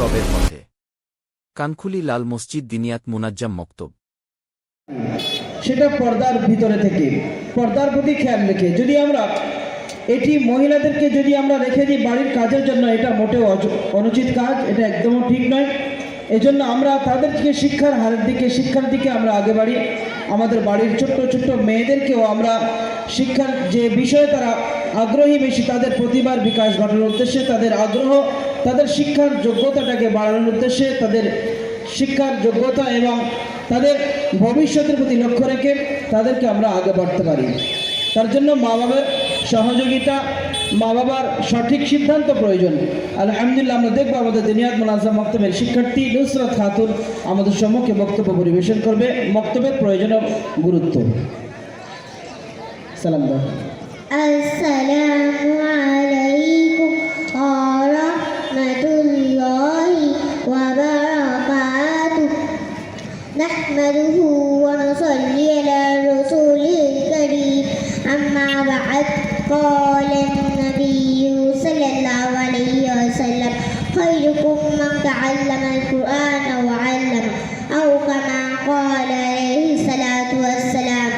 রবের পথে। কানখুলি লাল মসজিদ দিনিয়াত মুনাজ্জাম মক্তব। সেটা পর্দার ভিতরে থেকে, পর্দার প্রতি খেয়াল রেখে। যদি আমরা এটি মহিলাদেরকে যদি আমরা রেখে দিই বাড়ির কাজের জন্য, এটা মোটেও অনুচিত কাজ, এটা একদমও ঠিক নয়। এজন্য আমরা তাদেরকে শিক্ষার হারের দিকে, শিক্ষার দিকে আমরা আগে বাড়ি। আমাদের বাড়ির ছোট্ট ছোট্ট মেয়েদেরকেও আমরা শিক্ষার যে বিষয়ে তারা আগ্রহী বেশি, তাদের প্রতিভার বিকাশ ঘটানোর উদ্দেশ্যে তাদের আগ্রহ তাদের শিক্ষার যোগ্যতাটাকে বাড়ানোর উদ্দেশ্যে তাদের শিক্ষার যোগ্যতা এবং তাদের ভবিষ্যতের প্রতি লক্ষ্য রেখে তাদেরকে আমরা আগে বাড়তে পারি। তার জন্য মা বাবার সহযোগিতা মা বাবার সঠিক সিদ্ধান্ত প্রয়োজন। আলহামদুলিল্লাহ, আমরা দেখব আমাদের দিনিয়াত মোনাজাম মক্তবের শিক্ষার্থী নুসরাত খাতুন আমাদের সম্মুখে বক্তব্য পরিবেশন করবে। বক্তব্যের প্রয়োজন গুরুত্ব। সালাম দাও। أما بعد قال النبي صلى الله عليه وسلم خيركم من تعلم القرآن وعلمه أو كما قال عليه الصلاة والسلام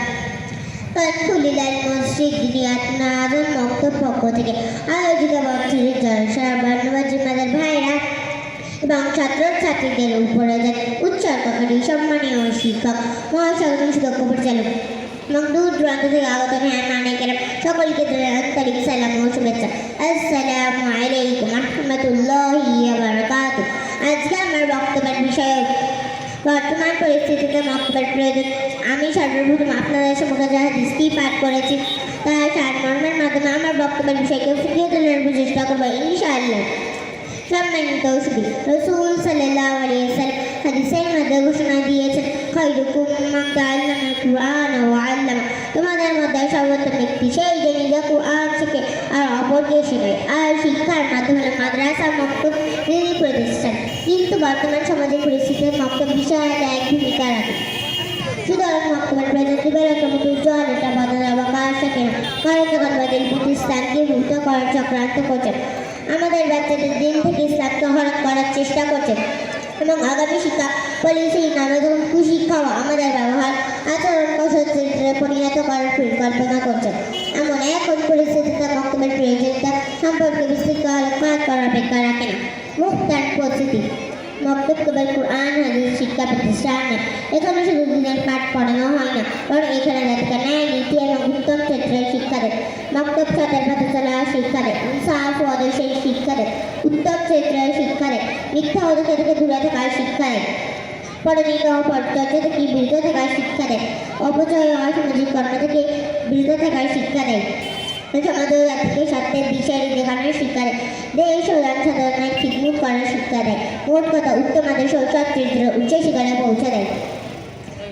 কাঠখুলিলাল মসজিদ নিয়াত নাজন মক্তব পক্ষ থেকে আয়োজিত বছরের জলসার বর্ণবাদ জিম্মাদার ভাইরা এবং ছাত্রছাত্রীদের উপরে যে উৎসর্গকারী সম্মানীয় শিক্ষক মহাসাগর সুদক্ষ পরিচালক এবং দূর দূরান্ত থেকে আগত মেহমানেকেরা সকলকে আন্তরিক সালাম ও শুভেচ্ছা আসসালামু আলাইকুম রহমতুল্লাহি বারাকাতু আজকে আমার বক্তব্যের বিষয় বর্তমান পরিস্থিতিতে মক্তবের প্রয়োজন আমি সর্বপ্রথম আপনাদের সম্মুখে যে হাদিসটি পাঠ করেছি তার সারমর্মের মাধ্যমে আমার বক্তব্যের বিষয়কে ফুটিয়ে তোলার চেষ্টা করব ইনশাআল্লাহ সম্মানিত সুদী রসুল সাল্লাহ আলিয়াল্লাম হাদিসের মধ্যে ঘোষণা দিয়েছেন খৈরুকুম মান তাআল্লামা কুরআন ওয়া আল্লামা তোমাদের মধ্যে সর্বোত্তম ব্যক্তি সেই যে নিজে কুরআন শিখে আর অপরকে শেখায় আর শিক্ষার মাধ্যমে মাদ্রাসা মক্তব দিনী প্রতিষ্ঠান কিন্তু বর্তমান সমাজের পরিস্থিতিতে মক্তব বিশাল এক ভূমিকা রাখে সুতরাং মক্তবের প্রজাতি বেরোতম উজ্জ্বল এটা বদল অবকাশ থাকে না কারণ প্রতিষ্ঠানকে মুক্ত করার চক্রান্ত করছে আমাদের বাচ্চাদের দিন থেকে ইসলামকে হরণ করার চেষ্টা করছে এবং আগামী শিক্ষা পলিসি নানা ধরুন কুশিক্ষাও আমাদের ব্যবহার, আচরণ কৌশলে পরিণত করার পরিকল্পনা করছে এমন এখন পরিস্থিতিতে বক্তব্যের প্রয়োজনীয়তা সম্পর্কে বিস্তৃত আলোকপাত করার অপেক্ষা রাখে না মুক্তার পরিস্থিতি মক্তব কেবল কোরআন, হাদিস, শিক্ষা প্রতিষ্ঠান নয় এখানে শুধু দিনের পাঠ পড়ানো হয় না, বরং এখানে জাতিকে ন্যায় নীতি এবং উত্তম ক্ষেত্রের শিক্ষা দেয়। মক্তব ছাত্রের পথে চলার শিক্ষা দেয়, ইনসাফ ও আদর্শের শিক্ষা দেয়, উত্তম ক্ষেত্রের শিক্ষা দেয়, মিথ্যা অদর্শ থেকে দূরে থাকার শিক্ষা দেয়। পরিণত ও পরিচর্য থেকে বিরত থাকার শিক্ষা দেয়, অপচয় ও অসামাজিক কর্ম থেকে বিরত থাকার শিক্ষা দেয়। সমাজ জাতিকে সত্যের বিষয় ও শিক্ষা দেয়। মোট কথা উত্তম আদর্শ ও সৎচরিত্র উচ্চ শিখরে পৌঁছে দেয়।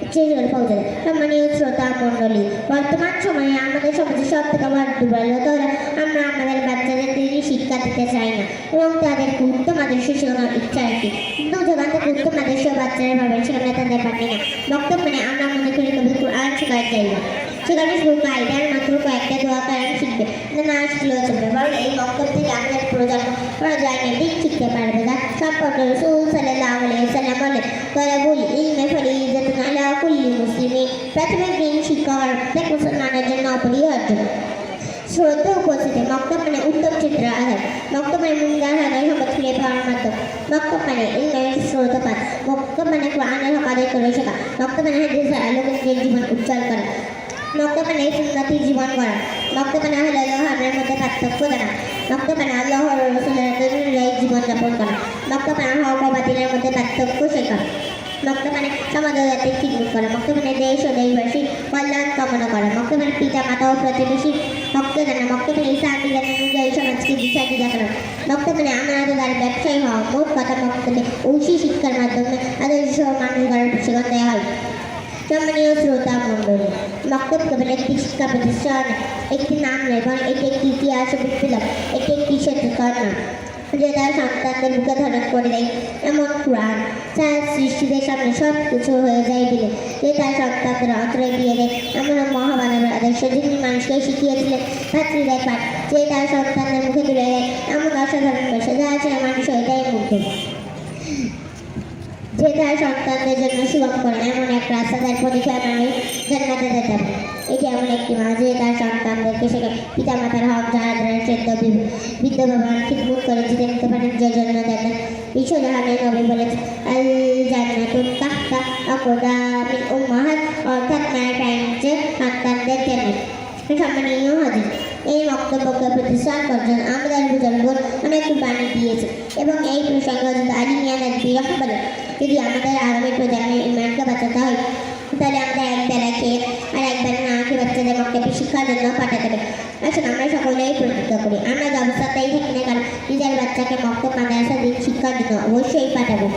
উচ্চ শিখরে পৌঁছে দেয়। সম্মানীয় শ্রোতা মণ্ডলী, বর্তমান সময়ে আমাদের সমাজে সব থেকে বড় দুর্বলতা হলো আমরা আমাদের বাচ্চাদের দিনই শিক্ষা দিতে চাই না এবং তাদেরকে উত্তম আদর্শ শেখানোর ইচ্ছা রাখি। কিন্তু যেখান থেকে উত্তম আদর্শ বাচ্চারা ভাবেন সেখানে তাদের পারি না, বক্তব্য মানে আমরা মনে করি কবি কোরআন শেখার জায়গা। সেখানে শুধু কায়দার মাত্র কয়েকটা দোয়া কারণ শিখবে না না শিখলেও চলবে বরং এই বক্তব্য থেকে আমাদের প্রজন্ম ওরা যায় না দিক শিখতে পারবে না সম্পর্কে রসুল সাল্লাহ আলাইসাল্লাম বলে তারা বলি ইলমে ফরিজাতুন আলা কুল্লি মুসলিমিন প্রাথমিক দিন শিক্ষা হওয়ার প্রত্যেক মুসলমানের জন্য অপরিহার্য শ্রদ্ধা উপস্থিতি মক্তব মানে উত্তম চিত্র আধার মক্তব মানে মুন্দার হাজার সম্পদ ফিরে পাওয়ার মাধ্যম মক্তব মানে ইলমের শ্রোতপাত মক্তব মানে কোরআনের হকাদের করে শেখা মক্তব মানে হাদিসের আলোকে নিজের জীবন উজ্জ্বল করা মানে সুন্নতি জীবন করা। মক্তব মানে হলো হামের মধ্যে পার্থক্য জানা। মক্তব মানে আল্লাহ রসুলের জীবন যাপন করা। মক্তব মানে হক বাতিলের মধ্যে পার্থক্য শেখা। মক্ত মানে সমাজ ও জাতির খিদমত করা। মক্ত মানে দেশ ও দেশবাসীর কল্যাণ কামনা করা। মক্ত মানে পিতা মাতা ও প্রতিবেশী মক্ত জানা। মক্ত মানে ইসলাম অনুযায়ী, সমাজকে দিশা দিশা করা। মক্ত মানে আমাদের ব্যবসায়ী হওয়া মোট কথা মক্তবে ঐশী শিক্ষার মাধ্যমে আদর্শ মানুষ গড়ার প্রশিক্ষণ দেওয়া হয়। সম্মানীয় শ্রোতা মণ্ডলী মক্তব কেবল একটি শিক্ষা প্রতিষ্ঠান একটি নাম নয় বরং এটি একটি ইতিহাস বিপ্লব এটি একটি নাম যে তার সন্তানদের বুকে ধারণ করে দেয় এমন কোরআন যার সৃষ্টিদের সামনে সব কিছু হয়ে যায় বলে যে তার সন্তানদের অন্তরে দিয়ে দেয় এমন মহামানবের আদর্শ যিনি মানুষকে শিখিয়েছিলেন ভাতৃদের পাঠ যে তার সন্তানদের মুখে তুলে দেয়। এমন অসাধারণ ভাষা যা আছে মানুষ হয়ে যায় মুগ্ধ। তার সন্তানদের জন্য সুগম করেন এমন এক রাস্তা তার পরিচয় আমি জান্নাতে যেতে হবে। এটি এমন একটি মা যে তার সন্তানদেরকে সেখানে পিতা মাতার হক যারা সেদ্ধ বৃদ্ধ বাবার খিদমত করে জিতে নিতে পারেন যে জন্য দেখেন বিশ্বজাহানে নবী বলেছেন আল জান্নাতুন তাহতা আকদামিল উম্মাহাত অর্থাৎ মায়ের টাইমসে সন্তানদের কেনেন সম্মানীয় হাজির। এই বক্তব্যকে প্রতিষ্ঠান করছেন আমাদের বুজুর্গর যদি আমাদের আগামী প্রজন্মের ইমানকে বাঁচাতে হয়, তাহলে আমরা এক বেলা খেয়ে আর একবার না খেয়ে বাচ্চাদের মক্তব্য শিক্ষার জন্য পাঠাতে হবে আসুন, আমরা সকলেই প্রতিজ্ঞা করি। আমরা যে অবস্থাতেই থাকি না কারণ নিজের বাচ্চাকে মক্তব মাদ্রাসা দিন শিক্ষার জন্য অবশ্যই পাঠাবো।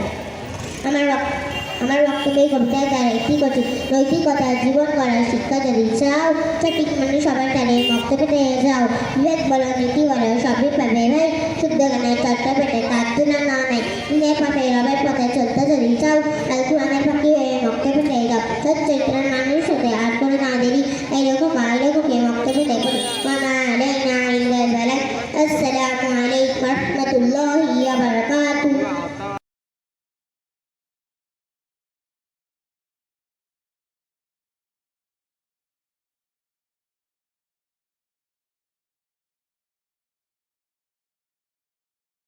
আমার আমার বক্তব্যে কবিতায় তার একটি কঠিন নৈতিকতা জীবন গড়ার শিক্ষা যদি চাও সঠিক মানে সবার তারে বক্তব্যে যাও বিবেক বলো নীতি বলো সবই পাবে ভাই শুদ্ধ গানের চর্চা পেটে তার তুলা না নাই দিনের পথে রবের পথে চলতে যদি চাও আল কুরানের পাখি হয়ে বক্তব্যে যাও সচ্চরিত্রের মানুষ